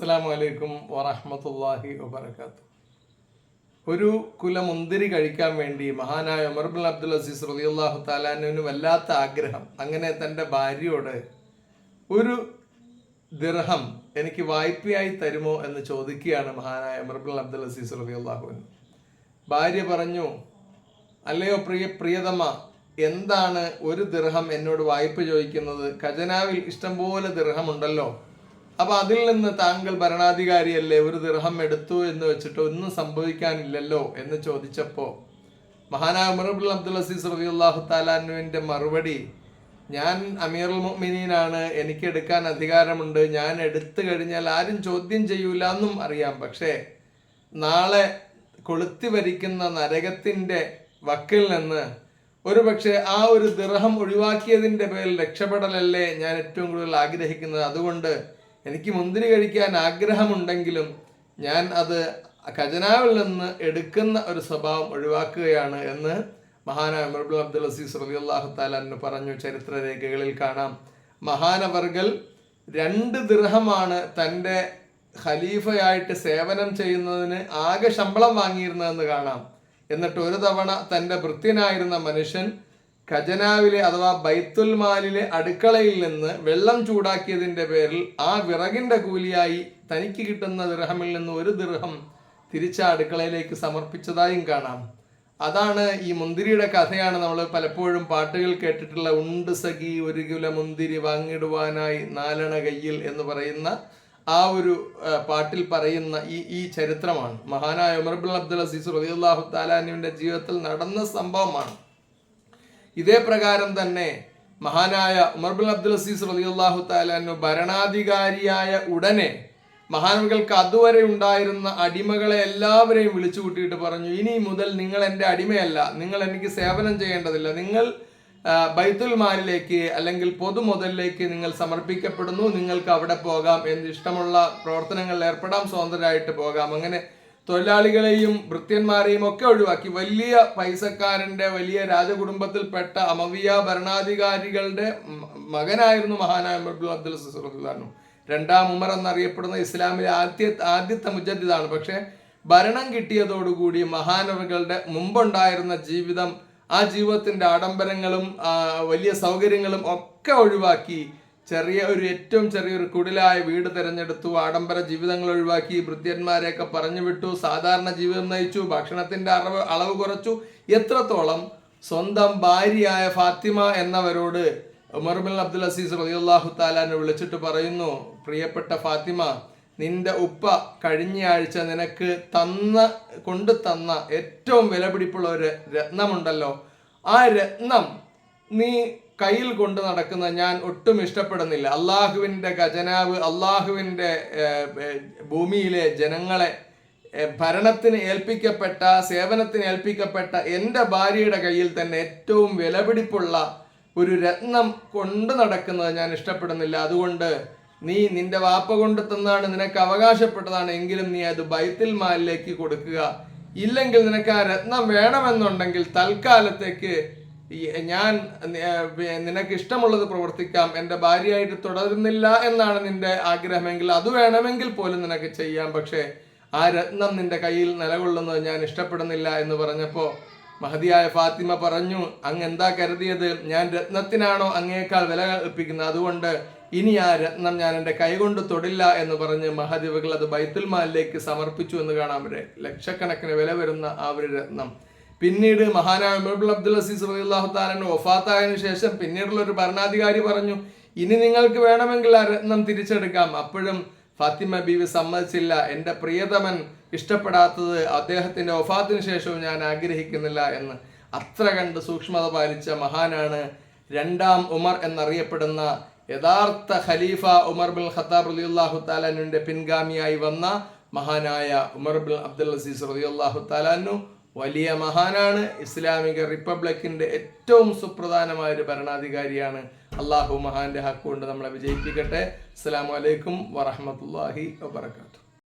അസ്സാം വലൈക്കും വറഹമത്തല്ലാഹി വബർക്കാത്തു ഒരു കുല മുന്തിരി കഴിക്കാൻ വേണ്ടി മഹാനായ ഉമർബുൽ അബ്ദുൽ അസീസ് റളിയല്ലാഹു താലാനുവിന് വല്ലാത്ത ആഗ്രഹം. അങ്ങനെ തന്റെ ഭാര്യയോട് ഒരു ദിർഹം എനിക്ക് വായ്പയായി തരുമോ എന്ന് ചോദിക്കുകയാണ് മഹാനായ ഉമർബുൽ അബ്ദുൽ അസീസ് റളിയല്ലാഹുവിന് ഭാര്യ പറഞ്ഞു അല്ലയോ പ്രിയ പ്രിയതമ എന്താണ് ഒരു ദിർഹം എന്നോട് വായ്പ ചോദിക്കുന്നത്? ഖജനാവിൽ ഇഷ്ടംപോലെ ദിർഹം ഉണ്ടല്ലോ അപ്പൊ അതിൽ നിന്ന് താങ്കൾ ഭരണാധികാരിയല്ലേ ഒരു ദൃഹം എടുത്തു എന്ന് വെച്ചിട്ട് ഒന്നും സംഭവിക്കാനില്ലല്ലോ എന്ന് ചോദിച്ചപ്പോ മഹാനായ ഉമർബുൽ അബ്ദുൽ അസീസ് റളിയല്ലാഹു താലാനുവിന്റെ മറുപടി ഞാൻ അമീറുൽ മൊമിനീനാണ് എനിക്ക് എടുക്കാൻ അധികാരമുണ്ട് ഞാൻ എടുത്തു കഴിഞ്ഞാൽ ആരും ചോദ്യം ചെയ്യൂല എന്നും അറിയാം. പക്ഷേ നാളെ കൊളുത്തി വരിക്കുന്ന നരകത്തിന്റെ വക്കിൽ നിന്ന് ഒരു പക്ഷേ ആ ഒരു ദൃഹം ഒഴിവാക്കിയതിന്റെ പേരിൽ രക്ഷപ്പെടലല്ലേ ഞാൻ ഏറ്റവും കൂടുതൽ ആഗ്രഹിക്കുന്നത്? അതുകൊണ്ട് എനിക്ക് മുന്തിരി കഴിക്കാൻ ആഗ്രഹമുണ്ടെങ്കിലും ഞാൻ അത് ഖജനാവിൽ നിന്ന് എടുക്കുന്ന ഒരു സ്വഭാവം ഒഴിവാക്കുകയാണ് എന്ന് മഹാനായ ഉമർബുൽ അബ്ദുൽ അസീസ് റളിയല്ലാഹു താലാന്ന് പറഞ്ഞു ചരിത്രരേഖകളിൽ കാണാം. മഹാനവർകൾ രണ്ട് ദൃഹമാണ് തന്റെ ഖലീഫയായിട്ട് സേവനം ചെയ്യുന്നതിന് ആകെ ശമ്പളം വാങ്ങിയിരുന്നതെന്ന് കാണാം. എന്നിട്ട് ഒരു തവണ തന്റെ ഭൃത്യനായിരുന്ന മനുഷ്യൻ ഖജനാവിലെ അഥവാ ബൈത്തുൽ മാലിലെ അടുക്കളയിൽ നിന്ന് വെള്ളം ചൂടാക്കിയതിന്റെ പേരിൽ ആ വിറകിന്റെ കൂലിയായി തനിക്ക് കിട്ടുന്ന ദിർഹമിൽ നിന്ന് ഒരു ദിർഹം തിരിച്ച അടുക്കളയിലേക്ക് സമർപ്പിച്ചതായും കാണാം. അതാണ് ഈ മുന്തിരിയുടെ കഥയാണ് നമ്മൾ പലപ്പോഴും പാട്ടുകൾ കേട്ടിട്ടുള്ള ഉണ്ട് സഖി ഒരു കുല മുന്തിരി വാങ്ങിടുവാനായി നാലണ കയ്യിൽ എന്ന് പറയുന്ന ആ ഒരു പാട്ടിൽ പറയുന്ന ഈ ഈ ചരിത്രമാണ്. മഹാനായ ഉമർബുൽ അബ്ദുൽ അസീസ് റളിയല്ലാഹു താലാനുവിന്റെ ജീവിതത്തിൽ നടന്ന സംഭവമാണ്. ഇതേ പ്രകാരം തന്നെ മഹാനായ ഉമർബുൽ അബ്ദുൽ അസീസ് റളിയല്ലാഹു താലാനു ഭരണാധികാരിയായ ഉടനെ മഹാനുകൾക്ക് അതുവരെ ഉണ്ടായിരുന്ന അടിമകളെ എല്ലാവരെയും വിളിച്ചു കൂട്ടിയിട്ട് പറഞ്ഞു ഇനി മുതൽ നിങ്ങൾ എന്റെ അടിമയല്ല നിങ്ങൾ എനിക്ക് സേവനം ചെയ്യേണ്ടതില്ല നിങ്ങൾ ബൈത്തുൽ മാലിലേക്ക് അല്ലെങ്കിൽ പൊതുമുതലിലേക്ക് നിങ്ങൾ സമർപ്പിക്കപ്പെടുന്നു നിങ്ങൾക്ക് അവിടെ പോകാം എന്ന് ഇഷ്ടമുള്ള പ്രവർത്തനങ്ങളിൽ ഏർപ്പെടാം സ്വതന്ത്രരായിട്ട് പോകാം അങ്ങനെ തൊഴിലാളികളെയും വൃത്യന്മാരെയും ഒക്കെ ഒഴിവാക്കി. വലിയ പൈസക്കാരന്റെ വലിയ രാജകുടുംബത്തിൽപ്പെട്ട അമവിയ ഭരണാധികാരികളുടെ മകനായിരുന്നു മഹാനായ അബ്ദുൽ അബ്ദുൽ അസീസ് രണ്ടാം ഉമർ എന്നറിയപ്പെടുന്ന ഇസ്ലാമിലെ ആദ്യ ആദ്യത്തെ മുജദ്ദിദാണ്. പക്ഷേ ഭരണം കിട്ടിയതോടുകൂടി മഹാനവകളുടെ മുമ്പുണ്ടായിരുന്ന ജീവിതം ആ ജീവിതത്തിന്റെ ആഡംബരങ്ങളും വലിയ സൗകര്യങ്ങളും ഒക്കെ ഒഴിവാക്കി ചെറിയ ഒരു ഏറ്റവും ചെറിയൊരു കുടിലായ വീട് തിരഞ്ഞെടുത്തു. ആഡംബര ജീവിതങ്ങൾ ഒഴിവാക്കി. വൃദ്ധന്മാരെയൊക്കെ പറഞ്ഞു വിട്ടു. സാധാരണ ജീവിതം നയിച്ചു. ഭക്ഷണത്തിന്റെ അളവ് അളവ് കുറച്ചു. എത്രത്തോളം സ്വന്തം ഭാര്യയായ ഫാത്തിമ എന്നവരോട് ഉമർബിൻ അബ്ദുൽ അസീസ് റളിയല്ലാഹു താലാനെ വിളിച്ചിട്ട് പറയുന്നു പ്രിയപ്പെട്ട ഫാത്തിമ നിന്റെ ഉപ്പ കഴിഞ്ഞ ആഴ്ച നിനക്ക് തന്ന കൊണ്ടു തന്ന ഏറ്റവും വിലപിടിപ്പുള്ള ഒരു രത്നമുണ്ടല്ലോ. ആ രത്നം നീ കയ്യിൽ കൊണ്ട് നടക്കുന്ന ഞാൻ ഒട്ടും ഇഷ്ടപ്പെടുന്നില്ല. അള്ളാഹുവിന്റെ ഖജനാവ് അള്ളാഹുവിന്റെ ഭൂമിയിലെ ജനങ്ങളെ ഭരണത്തിന് ഏൽപ്പിക്കപ്പെട്ട സേവനത്തിന് ഏൽപ്പിക്കപ്പെട്ട എന്റെ ഭാര്യയുടെ കയ്യിൽ തന്നെ ഏറ്റവും വിലപിടിപ്പുള്ള ഒരു രത്നം കൊണ്ടു നടക്കുന്നത് ഞാൻ ഇഷ്ടപ്പെടുന്നില്ല. അതുകൊണ്ട് നീ നിന്റെ വാപ്പ കൊണ്ട് തന്നാണ് നിനക്ക് അവകാശപ്പെട്ടതാണ്. എങ്കിലും നീ അത് ബൈത്തിൽ മാലിലേക്ക് കൊടുക്കുക. ഇല്ലെങ്കിൽ നിനക്ക് ആ രത്നം വേണമെന്നുണ്ടെങ്കിൽ തൽക്കാലത്തേക്ക് ഞാൻ നിനക്ക് ഇഷ്ടമുള്ളത് പ്രവർത്തിക്കാം എന്റെ ഭാര്യയായിട്ട് തുടരുന്നില്ല എന്നാണ് നിന്റെ ആഗ്രഹമെങ്കിൽ അത് വേണമെങ്കിൽ പോലും നിനക്ക് ചെയ്യാം പക്ഷേ ആ രത്നം നിന്റെ കയ്യിൽ നിലകൊള്ളുന്നത് ഞാൻ ഇഷ്ടപ്പെടുന്നില്ല എന്ന് പറഞ്ഞപ്പോൾ മഹതിയായ ഫാത്തിമ പറഞ്ഞു അങ്ങ് എന്താ കരുതിയത്? ഞാൻ രത്നത്തിനാണോ അങ്ങേക്കാൾ വില കൽപ്പിക്കുന്നത് അതുകൊണ്ട് ഇനി ആ രത്നം ഞാൻ എന്റെ കൈകൊണ്ട് തൊടില്ല എന്ന് പറഞ്ഞ് മഹദിവകൾ അത് ബൈത്തുൽ മാലിലേക്ക് സമർപ്പിച്ചു എന്ന് വരെ ലക്ഷക്കണക്കിന് വില വരുന്ന ആ ഒരു രത്നം. പിന്നീട് മഹാനായ ഉമർ അബ്ദുൽ അസീസ് റളിയല്ലാഹു താലന് വഫാത്തായതിനു ശേഷം പിന്നീടുള്ള ഒരു ഭരണാധികാരി പറഞ്ഞു ഇനി നിങ്ങൾക്ക് വേണമെങ്കിൽ ആ രത്നം തിരിച്ചെടുക്കാം. അപ്പോഴും ഫാത്തിമ ബീവി സമ്മതിച്ചില്ല. എന്റെ പ്രിയതമൻ ഇഷ്ടപ്പെടാത്തത് അദ്ദേഹത്തിന്റെ ഒഫാത്തിന് ശേഷവും ഞാൻ ആഗ്രഹിക്കുന്നില്ല എന്ന് അത്ര കണ്ട് സൂക്ഷ്മത പാലിച്ച മഹാനാണ് രണ്ടാം ഉമർ എന്നറിയപ്പെടുന്ന യഥാർത്ഥ ഖലീഫ ഉമർ ബിൻ ഖത്താബ് റളിയല്ലാഹു താലാനുവിന്റെ പിൻഗാമിയായി വന്ന മഹാനായ ഉമർ ബിൻ അബ്ദുൽ അസീസ് റളിയല്ലാഹു താലാനു വലിയ മഹാനാണ് ഇസ്ലാമിക റിപ്പബ്ലിക്കിന്റെ ഏറ്റവും സുപ്രധാനമായ ഒരു ഭരണാധികാരിയാണ്. അള്ളാഹു മഹാന്റെ ഹക്ക് കൊണ്ട് നമ്മളെ വിജയിപ്പിക്കട്ടെ. അസ്സലാമു അലൈക്കും വറഹമത്തല്ലാഹി വബർക്കാത്തു